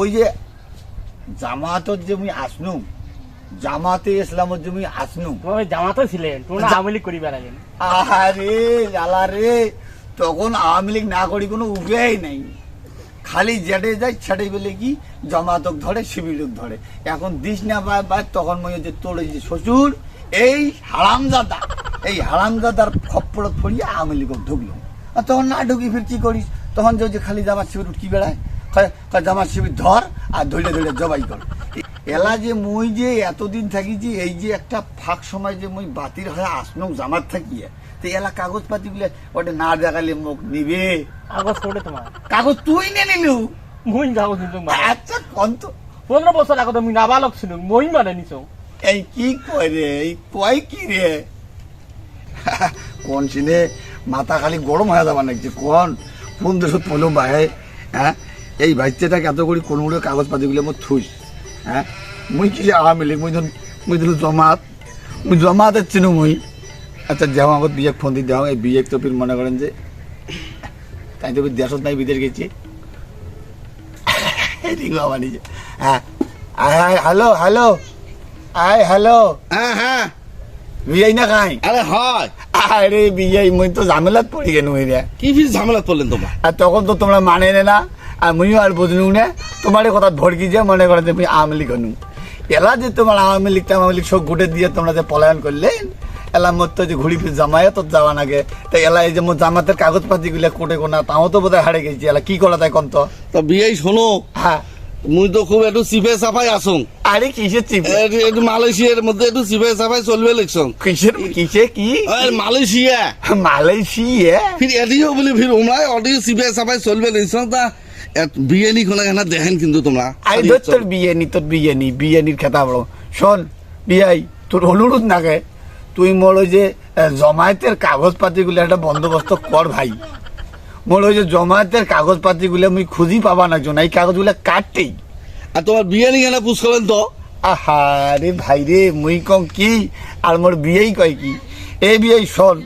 ওই যে জামাতত যে মুই আসনু জামাতে ইসলামত যে মুই আসনু জামাতো ছিলেন তোমরা আওয়ামী লীগ করি বেড়ালেন আরে রে তখন আওয়ামী লীগ না করি কোনো উপায় নাই। খালি জেটে যায় ছেটে বলে কি জমাতক ধরে শিবিরক ধরে। এখন দিস না বা তখন মনে হচ্ছে তোর যে শ্বশুর এই হারামজাদা এই হারামজাদার খপ্পড়ত পড়িয়ে আওয়ামী লীগ ঢুকলো আর তখন না ঢুকি ফির কি করিস? তখন যে যে খালি জামাত শিবির উঠকি বেড়ায় জামাত শিবির ধর আর ধরে ধরে জবাই কর। এলা যে মুই যে এতদিন থাকি যে এই যে একটা ফাঁক সময় যে মুই বাতিল হয়ে আসনো জামাত থাকিয়ে তো এলা কাগজ পাতি গুলো ওটা না দেখালে মুখ নিবে। কাগজ করে তোমার কাগজ তুই নে নিলু মই কাগজ কিন্তু আচ্ছা কোন তো। পনেরো বছর আগত আমি নাবালক ছিল মই মানে নিছ। এই কি কয় রে এই কয় কি রে কোন সিনে মাথা খালি গরম হয়ে যাবা নাকি? কোন কোন দেশত পলো বাহে হ্যাঁ এই বাচ্চাটাকে এত করি কোন কোনো কাগজ পাতিগুলো মই থুইস হ্যাঁ? মুই কি আওয়ামী লীগ মুই ধর মুই দিল জমাত মুই জমাতের চিনু মুই। আচ্ছা যাও আগত বিয়েক ফোন দি দেওয়া এই বিয়েক তো ফির মনে করেন যে তাই তো দেশত নাই বিদেশ গেছি। আমার হ্যাঁ। হ্যালো হ্যালো আয় হ্যালো। হ্যাঁ হ্যাঁ। বিয়াই না খাই আরে হয়। আরে বিয়াই মুই তো ঝামেলাত পড়ি গেল রে কি ফির ঝামেলা করলেন তোমরা? আর তখন তো তোমরা মানে নে। না আর বুঝলু না। তোমার কথা ভরকি যে মনে করে মুই আওয়ামী লীগ হনু। এলা যে তোমার আওয়ামী লীগ আওয়ামী লীগ সব ঘুটে দিয়ে তোমরা যে পলায়ন করলেন এলা মোর তো যে ঘুরি ফির জামায় তো যাওয়া নাগে তাই এলা এই যে মোর জামাতের কাগজপাতি গুলা কোটে কোনা তাও তো বোধহয় হারে গেছি। এলা কি করা তাই কন্ত? তো বিয়ে শোনো হ্যাঁ। মুই তো খুব একটু চিপে চাপাই আসুন আরে কিসের চিপ? একটু মালয়েশিয়ার মধ্যে একটু চিপে চাপাই চলবে লিখছন কিসের কিসে কি? মালয়েশিয়া। মালয়েশিয়া? ফির এদিও বলি ফির ওমরাই অডিও চিপে চাপাই চলবে লিখছন তা এত- বিয়ে নি কোনো এখানে দেখেন কিন্তু তোমরা। আই ধর তোর বিয়ে নি তোর বিয়ে নি বিয়ে নির খেতা বড়। শোন বিয়াই তোর অনুরোধ নাগে তুই মোর ওই যে জমায়েতের কাগজপাতি গুলো একটা বন্দোবস্ত কর ভাই। মোর ওই যে জমায়েতের কাগজপাতি গুলো মুই খুঁজি পাবা না জন এই কাগজগুলো কাটতেই। আর তোমার বিয়ে নি কেন পুষ করেন তো? আহা রে ভাই রে মুই কম কি? আর মোর বিয়েই কয় কি? এই বিয়েই শোন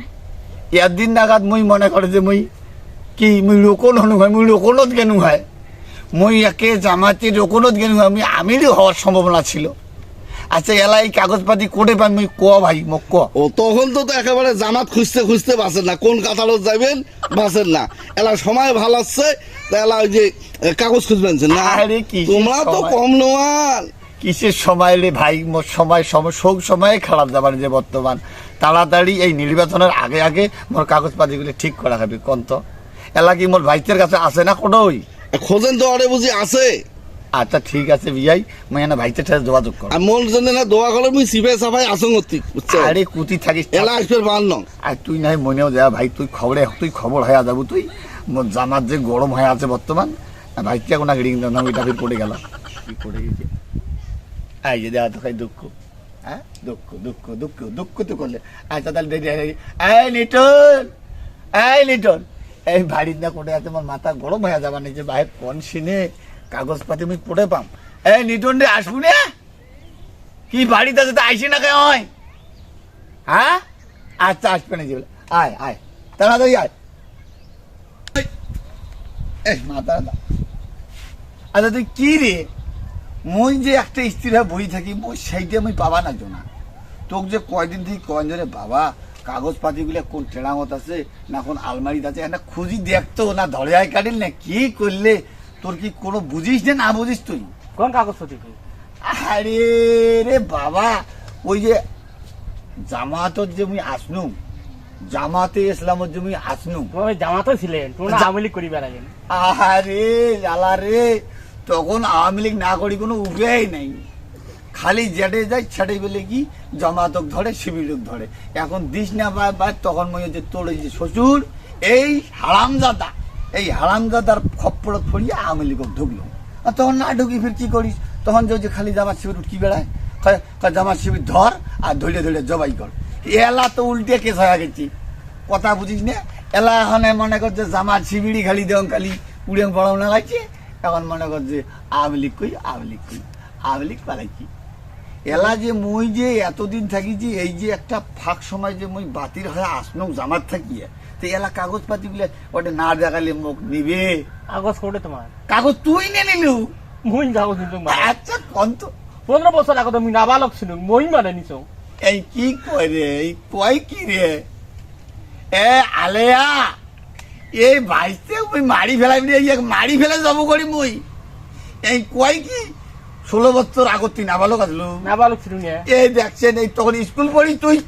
ইয়ার দিন নাগাদ মুই মনে করে যে মুই কি মুই রোকন হনু হয় মুই রোকনত গেনু হয় মই একে জামাতি রোকনত গেনু হয় আমি আমিরই হওয়ার সম্ভাবনা ছিল। আচ্ছা এলা এই কাগজপাতি কোটে পান মুই ক ভাই মোক ক ও তখন তো তো একেবারে জামাত খুঁজতে খুঁজতে বাঁচেন না কোন কাতারত যাবেন বাঁচেন না। এলা সময় ভালো আসছে তা এলা ওই যে কাগজ খুঁজবেন না। আরে কি তোমরা তো কম নোয়াল। কিসের সময় রে ভাই সময় সময় শোক সময়ে খারাপ যাবার যে বর্তমান। তাড়াতাড়ি এই নির্বাচনের আগে আগে মোর কাগজপাতিগুলি ঠিক করা হবে কোন তো এলা কি মোর ভাইতের কাছে আছে না কোনোই? খোঁজেন তো অরে বুঝি আছে। আচ্ছা ঠিক আছে বিয়াই মুই এনে ভাইতের সাথে যোগাযোগ কর আর মন জন্য না দোয়া করে মুই সিপে সাফাই আসং অতি বুঝছ? আরে কুতি থাকিস। এলা আসবে বার ন। আর তুই নাই মনেও যা ভাই তুই খবরে তুই খবর হয়ে যাব তুই। মোর জামার যে গরম হয়ে আছে বর্তমান আর ভাইতে কোনো রিং না ওইটা ফির পড়ে গেল। কি পড়ে গেছে? এই যে দেওয়া তো খাই দুঃখ। হ্যাঁ? দুঃখ দুঃখ দুঃখ দুঃখ তো করলে। আচ্ছা তাহলে দেরি হয়ে গেছে। এই লিটন! এই লিটন! এই বাড়ির না কোটে আছে, আমার মাথা গরম হয়ে যাবার নিজে ভাই, কোন সিনে কাগজপাতি আমি পড়ে পাম? এই লিটন রে আসব না? কি বাড়িতে আছে, তো আইসি না কেন হয় হ্যাঁ? আচ্ছা আসবে না যেগুলো আয় আয়, তাড়াতাড়ি আয়। এই মাথা আচ্ছা তুই কি রে? মুই যে একটা স্ত্রীরা বই থাকি, মুই সেইটা আমি পাবা না, জোনা। তোকে যে কয়দিন থেকে কয় ধরে বাবা? কাগজ পাতিগুলো কোন টেরামত আছে না কোন আলমারিতে আছে একটা খুঁজি দেখতো না ধরে আয় কাটিল না কি করলে? তোর কি কোনো বুঝিস না না বুঝিস তুই? কোন কাগজ পত্র কি আরে রে বাবা ওই যে জামাতত যে মুই আসনু জামাতে ইসলামত যে মুই আসনু জামাতো ছিলেন তোমরা আওয়ামী লীগ করি বেড়ালেন আরে জ্বালা রে তখন আওয়ামী লীগ না করি কোনো উপায় নাই। খালি জেটে যায় ছেটে বলে কি? জমাতক ধরে শিবিরক ধরে। এখন দিস না বা তখন মনে হচ্ছে তোর যে শ্বশুর, এই হারামজাদা, এই হারামজাদার খপ্পড়ত পড়িয়ে আওয়ামী লীগ ঢুকলো। আর তখন না ঢুকি ফির কি করিস? তখন যে খালি জামাত শিবির উঠকি বেড়ায় জামাত শিবির ধর আর ধরে ধরে জবাই কর। এলা তো উল্টে কেস হয়ে গেছি। কথা বুঝিস না? এলা এখন মনে করছে জামাত শিবিরই খালি দেওয়ান খালি উড়ে বড় না লাগছে এখন মনে করছে আওয়ামী লীগ কই, আওয়ামী লীগ কই, আওয়ামী লীগ পালাইছি। এলা যে মই যে এতদিন থাকি যে এই যে একটা ফাঁক সময় যে মুই বাতিল হয়ে আসনো জামাত থাকি তো এলা কাগজ পাতি গুলো ওটা না দেখালে মুখ নিবে। কাগজ করে তোমার কাগজ তুই নে নিলু মই কাগজ নিছো মানে। আচ্ছা কন্ত পনেরো বছর আগতে মুই নাবালক ছিল মই মানে নিছো। এই কি করে এই কয় কি রে এ আলেয়া এই বাইতে মুই মারি ফেলাই রে মারি ফেলে যাব করি মই। এই কয় কি? ষোলো বছর আগত তুই নাবালক আসলো নাবালক ছিল এই দেখছেন এই তখন স্কুল পড়িস তুই।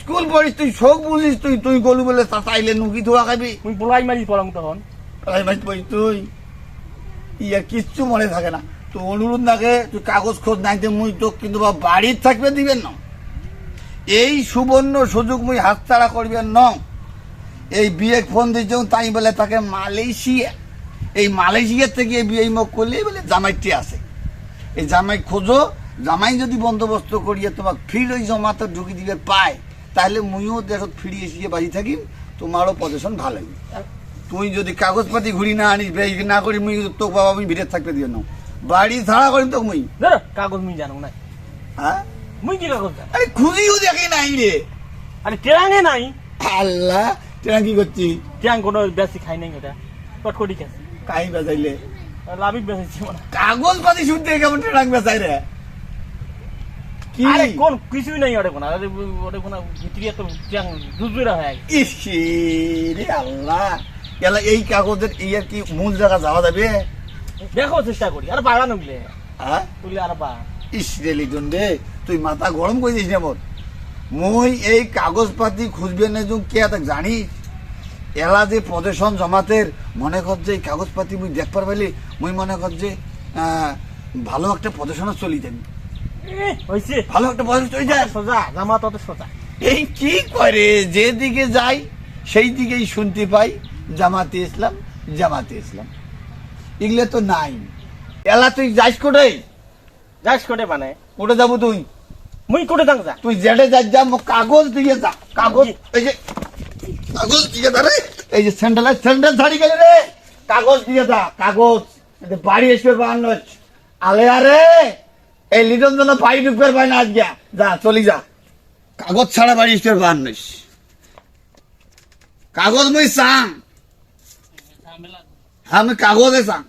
স্কুল পড়িস তুই শোক বুঝিস তুই তুই গলু বলে চাইলে নুকি ধোয়া খাবি। মুই বলাই মারি পড়াম তখন। প্রাইমারি পড়িস তুই। ইয়া কিচ্ছু মনে থাকে না। তো অনুরোধ থাকে তুই কাগজ খোঁজ নাই নাইতে মুই তো কিন্তু বা বাড়ির থাকবে দিবেন না। এই সুবর্ণ সুযোগ মুই হাতছাড়া করবেন ন। এই বিয়ে ফোন দিয়েছ তাই বলে তাকে মালয়েশিয়া এই মালয়েশিয়া থেকে বিয়ে মুখ করলে বলে জামাইটি আছে। এই জামাই খোঁজো জামাই যদি বন্দোবস্ত করিয়ে তোমাক ফির ওই জমাতে ঢুকি দিবে পায়। তাহলে মুইও দেশত ফিরি এসিয়ে বাড়ি থাকিম তোমারও পজিশন ভালো হইবে। তুই যদি কাগজপাতি ঘুরি না আনিস বেশ না করি মুই তো বাবা আমি ভিড়ে থাকতে দিও না। বাড়ি ছাড়া করিম তো মুই। কাগজ মুই জানো নাই। হ্যাঁ? মুই কি কাগজ আরে খুঁজিও দেখি নাই রে। আরে টেরাঙে নাই। আল্লাহ তুই কি করছি টেরাং কোনো বেশি খাই নাই ওটা। কটকটি খাইছি। কাহি লাভিক বেশি মানে। কাগজ পাতি শুনতে কেমন ট্রাক বেচাই রে। কি? আরে কোন কিছুই নাই ওটা কোনা ওটা ওটা কোনা ভিতরে তো দুজুরা হয় ইসি রে আল্লাহ। এলা এই কাগজের ইয়ার কি মূল জায়গা যাওয়া যাবে? দেখো চেষ্টা করি আর পারা নগলে হ্যাঁ? বলি আর পা। ইস রে লিটন রে তুই মাথা গরম করে দিস না মোর মুই এই কাগজ পাতি খুঁজবে না কে তাক জানিস? এলা যে প্রদেশন জমাতের মনে কর যে এই কাগজ পাতি মুই দেখবার পাইলে মুই মনে কর যে ভালো একটা প্রদর্শনে চলি যাবি হয়েছে ভালো একটা প্রদর্শন চলে যায় সোজা জামা তো সোজা। এই কি করে? যেদিকে যাই সেই দিকেই শুনতে পাই জামাতে ইসলাম জামাতে ইসলাম। এগুলো তো নাই। এলা তুই যাইস কোটে যাস কোটে মানে? কোটে যাব তুই। মুই কোটে দাং যা। তুই জেডে যাই যা মোক কাগজ দিয়ে যা। কাগজ এই যে কাগজ দিয়ে দা রে। এই যে স্যান্ডেল স্যান্ডেল ছাড়ি গেলে রে। কাগজ দিয়ে দা কাগজ। বাড়ি এসবে বান্ন আলে আরে এই লিটন জন্য বাড়ি ঢুকবে পাই না আজকে যা চলি যা। কাগজ ছাড়া বাড়ি এসবে বান্ন কাগজ মুই চাং। আমি কাগজে চাং।